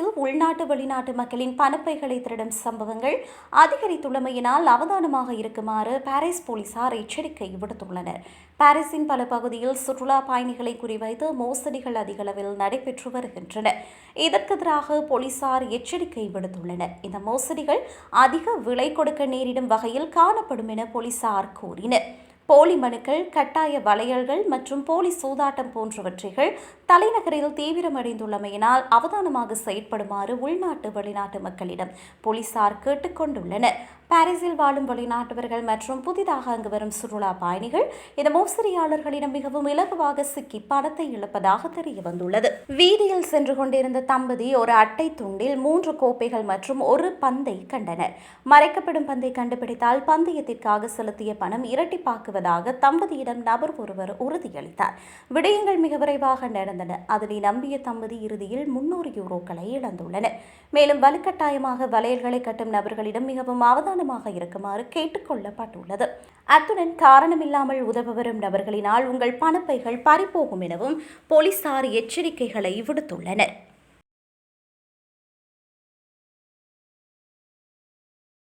உள்நாட்டு வெளிநாட்டு மக்களின் பணப்பைகளை திருடும் சம்பவங்கள் அதிகரித்துள்ளமையினால் அவதானமாக இருக்குமாறு பாரிஸ் போலீசார் எச்சரிக்கை விடுத்துள்ளனர். பாரிஸின் பல பகுதியில் சுற்றுலா பயணிகளை குறிவைத்து மோசடிகள் அதிகளவில் நடைபெற்று வருகின்றன. இதற்கெதிராக போலீசார் எச்சரிக்கை விடுத்துள்ளனர். இந்த மோசடிகள் அதிக விலை கொடுக்க நேரிடும் வகையில் காணப்படும் என போலீசார் கூறினர். போலி மனுக்கள் கட்டாய வளையல்கள் மற்றும் போலி சூதாட்டம் போன்றவற்றைகள் தலைநகரில் தீவிரமடைந்துள்ளமையினால் அவதானமாக செயற்படுமாறு உள்நாட்டு வெளிநாட்டு மக்களிடம் போலீசார் கேட்டுக்கொண்டுள்ளனர். பாரிஸில் வாழும் வெளிநாட்டவர்கள் மற்றும் புதிதாக அங்கு வரும் சுற்றுலா பயணிகள் இந்த மோசடியாளர்களிடம் மிகவும் இலகுவாக சிக்கி பணத்தை இழப்பதாக தெரிய வந்துள்ளது வீதியில் சென்று கொண்டிருந்த தம்பதி ஒரு அட்டை துண்டில் மூன்று கோப்பைகள் மற்றும் ஒரு பந்தை கண்டனர். மறைக்கப்படும் பந்தை கண்டுபிடித்தால் பந்தயத்திற்காக செலுத்திய பணம் இரட்டிப்பாக்குவதாக தம்பதியிடம் நபர் ஒருவர் உறுதியளித்தார். விடயங்கள் மிக விரைவாக நடந்தன. அதனை நம்பிய தம்பதி இறுதியில் முன்னூறு யூரோக்களை இழந்துள்ளனர். மேலும் வலுக்கட்டாயமாக வளையல்களை கட்டும் நபர்களிடம் மிகவும் அவதான கவனமாக இருக்குமாறு கேட்டுக்கொள்ளப்பட்டுள்ளது. அத்துடன் காரணமில்லாமல் உதவ வரும் நபர்களினால் உங்கள் பணப்பைகள் பறிபோகும் எனவும் போலீசார் எச்சரிக்கைகளை விடுத்துள்ளனர்.